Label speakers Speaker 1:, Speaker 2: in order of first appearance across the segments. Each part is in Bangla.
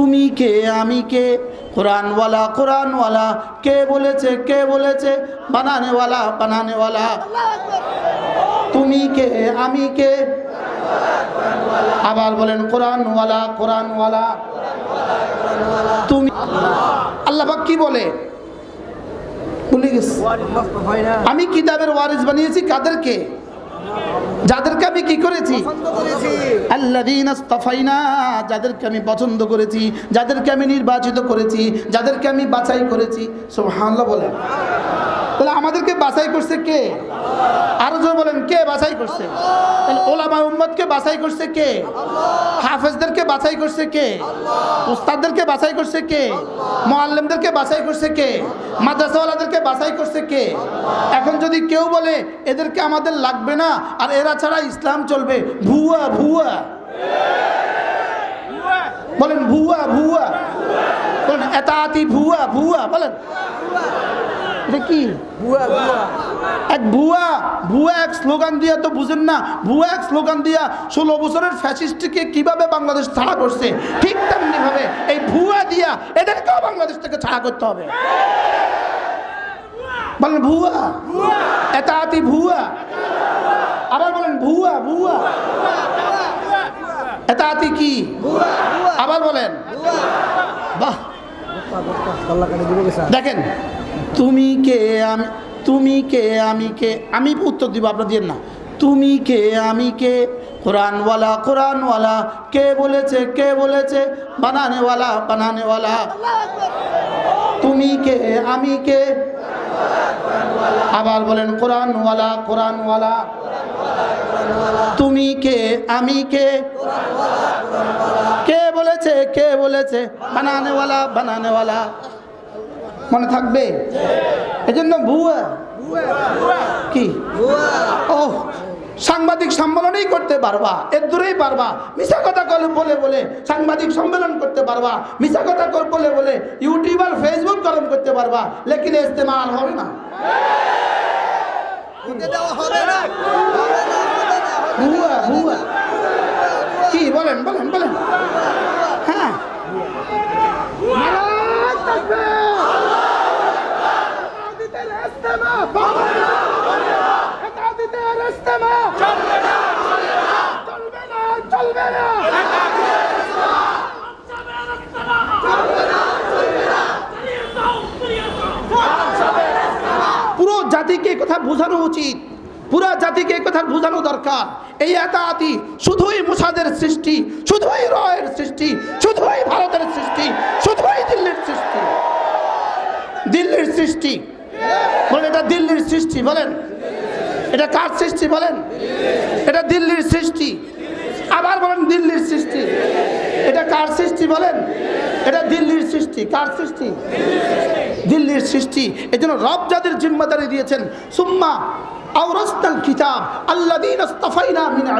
Speaker 1: তুমি কে, আমি কে? কোরআনওয়ালা কোরআনওয়ালা, কে বলেছে কে বলেছে? বানানেওয়ালা বানানেওয়ালা। তুমি কে, আমি কে? আবার বলেন, কোরআনওয়ালা কোরআনওয়ালা। তুমি আল্লাহ কি বলে? আমি কিতাবের ওয়ারিস বানিয়েছি, কাদেরকে? যাদেরকে আমি কি করেছি? যাদেরকে আমি পছন্দ করেছি যাদেরকে আমি নির্বাচিত করেছি যাদেরকে আমি বাছাই করেছি। সব হামলা বলেন। তাহলে আমাদেরকে বাছাই করছে কে? আরও জোর বলেন, কে বাছাই করছে? তাহলে ওলামা উম্মতকে বাছাই করছে কে? হাফেজদেরকে বাছাই করছে কে? উস্তাদদেরকে বাছাই করছে কে? মোয়াল্লেমদেরকে বাছাই করছে কে? মাদ্রাসাওয়ালাদেরকে বাছাই করছে কে? এখন যদি কেউ বলে, এদেরকে আমাদের লাগবে না, আর এরা ছাড়া ইসলাম চলবে। ভুয়া ভুয়া। বলেন, ভুয়া ভুয়া। বলেন এতাতি ভুয়া ভুয়া। বলেন এটা কি? এক ভুয়া? ভুয়া এক স্লোগান দিয়া তো বুঝেন না। ভুয়া এক স্লোগান দিয়া ষোলো বছরের ফ্যাসিস্টকে কীভাবে বাংলাদেশ ছাড়া করছে? ঠিক তেমনি ভাবে এই ভুয়া দিয়া এদেরকেও বাংলাদেশ থেকে ছাড়া করতে হবে। বলেন ভুয়া। এতাতি ভুয়া। আবার বলেন ভুয়া ভুয়া। এতাতি কি? আবার বলেন। বাহ। দেখেন তুমি কে আমি, তুমি কে আমি কে? আমি উত্তর দিব আপনার দিয়ে না তুমি কে আমি কে? কোরআনওয়ালা কোরআনওয়ালা, কে বলেছে কে বলেছে? বানানেওয়ালা বানানেওয়ালা। তুমি কে আমি কে? আবার বলেন, কোরআনওয়ালা কোরআনওয়ালা। তুমি কে আমি কে? কে বলেছে কে বলেছে? বানানেওয়ালা বানানেওয়ালা। মনে থাকবে? এজন্য ভুয়া। কি? ও সাংবাদিক সম্মেলনই করতে পারবা এর দূরেই পারবা। মিশা কথা বলে বলে সাংবাদিক সম্মেলন করতে পারবা। মিশা কথা বলে বলে ইউটিউবার ফেসবুক গরম করতে পারবা। লেকিন ইস্তেমাল হবে না। কি বলেন বলেন বলেন। হ্যাঁ। পুরো জাতিকে কথা বোঝানো উচিত। পুরো জাতিকে কথা বোঝানো দরকার। এই এতাতি শুধুই মুসাদের সৃষ্টি, শুধুই রয়ের সৃষ্টি, শুধুই ভারতের সৃষ্টি, শুধুই দিল্লির সৃষ্টি। দিল্লির সৃষ্টি। বলেন, এটা দিল্লির সৃষ্টি, বলেন। এটা কার সৃষ্টি, বলেন? এটা দিল্লির সৃষ্টি। আবার বলেন দিল্লির সৃষ্টি। এটা কার সৃষ্টি বলেন? এটা দিল্লির সৃষ্টি। কার সৃষ্টি? দিল্লির সৃষ্টি। এই জন্য রব যাদের জিম্মাদারি দিয়েছেন, সুম্মা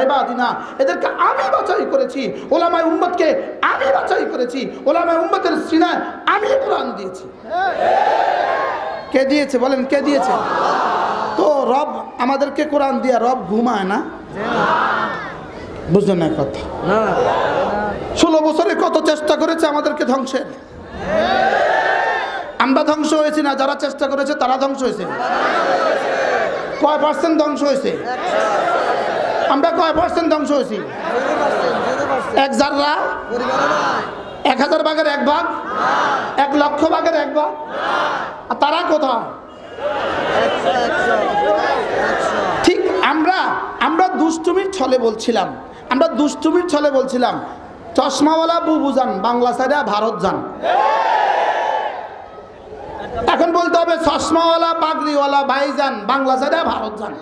Speaker 1: ইবাদিনা। এদেরকে আমি করেছি আমি করেছি আমি দিয়েছি। কে দিয়েছে বলেন, কে দিয়েছে? তো রব আমাদেরকে কোরআন দিয়া, রব ঘুমায় না? বুঝলেন না কথা? ষোলো বছরে কত চেষ্টা করেছে আমাদেরকে ধ্বংসের? আমরা ধ্বংস হয়েছি না যারা চেষ্টা করেছে তারা ধ্বংস হয়েছে। কয় পার্সেন্ট ধ্বংস হয়েছে? আমরা কয় পার্সেন্ট ধ্বংস হয়েছি? এক জাররা? এক হাজার ভাগের এক ভাগ? এক লক্ষ ভাগের এক ভাগ? আর তারা কোথায়? ঠিক আমরা আমরা দুষ্টুমির ছলে বলছিলাম। আমরা দুষ্টুমির ছলে বলছিলাম, চশমাওয়ালা বুবু যান, বাংলা সাইডে ভারত যান। এখন বলতে হবে, চশমাওয়ালা, পাগড়িওয়ালা, ভাইজান, বাংলা সাইডে ভারত যান।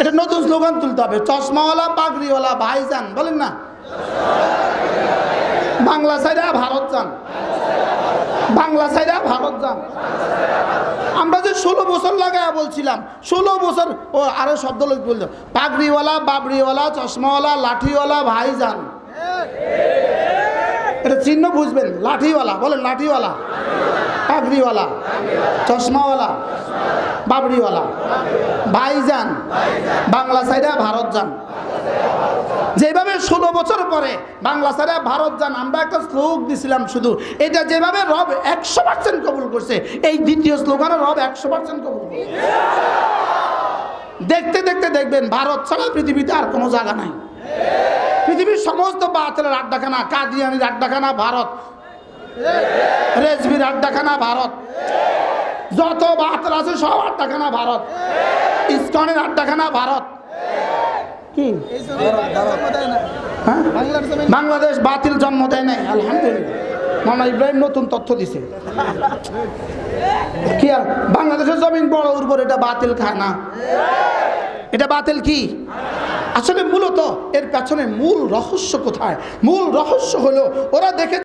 Speaker 1: এটা নতুন স্লোগান তুলতে হবে, চশমাওয়ালা, পাগড়িওয়ালা, ভাইজান, বলেন না? বাংলা সাইডে ভারত যান। বাংলা সাইডে ভারত যান। আমরা যে ষোলো বছর লাগায় বলছিলাম, ষোলো বছর, ও আরও শব্দ লোক বলতো পাগড়িওয়ালা, বাবড়িওয়ালা, চশমাওয়ালা, লাঠিওয়ালা ভাইজান এটা চিহ্ন বুঝবেন, লাঠিওয়ালা, বলেন লাঠিওয়ালা, পাগড়িওয়ালা, চশমাওয়ালা, বাবড়িওয়ালা ভাইজান বাংলা সাইডে ভারত যান। যেভাবে ষোলো বছর পরে বাংলা ছাড়া ভারত যান, আমরা একটা শ্লোক দিছিলাম শুধু। এটা যেভাবে রব একশো পার্সেন্ট কবুল করছে, এই দ্বিতীয় স্লোগানও রব একশো পার্সেন্ট কবুল দেখতে দেখতে দেখবেন, ভারত ছাড়া পৃথিবীতে আর কোনো জায়গা নাই। পৃথিবীর সমস্ত বাতিলের আড্ডাখানা, কাদিয়ানির আড্ডাখানা ভারত। রেজবির আড্ডাখানা ভারত। যত বাতিল আছে সব আড্ডাখানা ভারত। ইস্কনের আড্ডাখানা ভারত। হ্যাঁ? বাংলাদেশ বাতিল জন্ম দেয় নাই, আলহামদুলিল্লাহ। মামা ইব্রাহিম নতুন তথ্য দিছে। কি আর, বাংলাদেশের জমিন বড় উর্বর এটা বাতিল খায় না। এটা বাতিল কি? আসলে মূলত এর পেছনে মূল রহস্য কোথায়? মূল রহস্য হলো, ওরা দেখে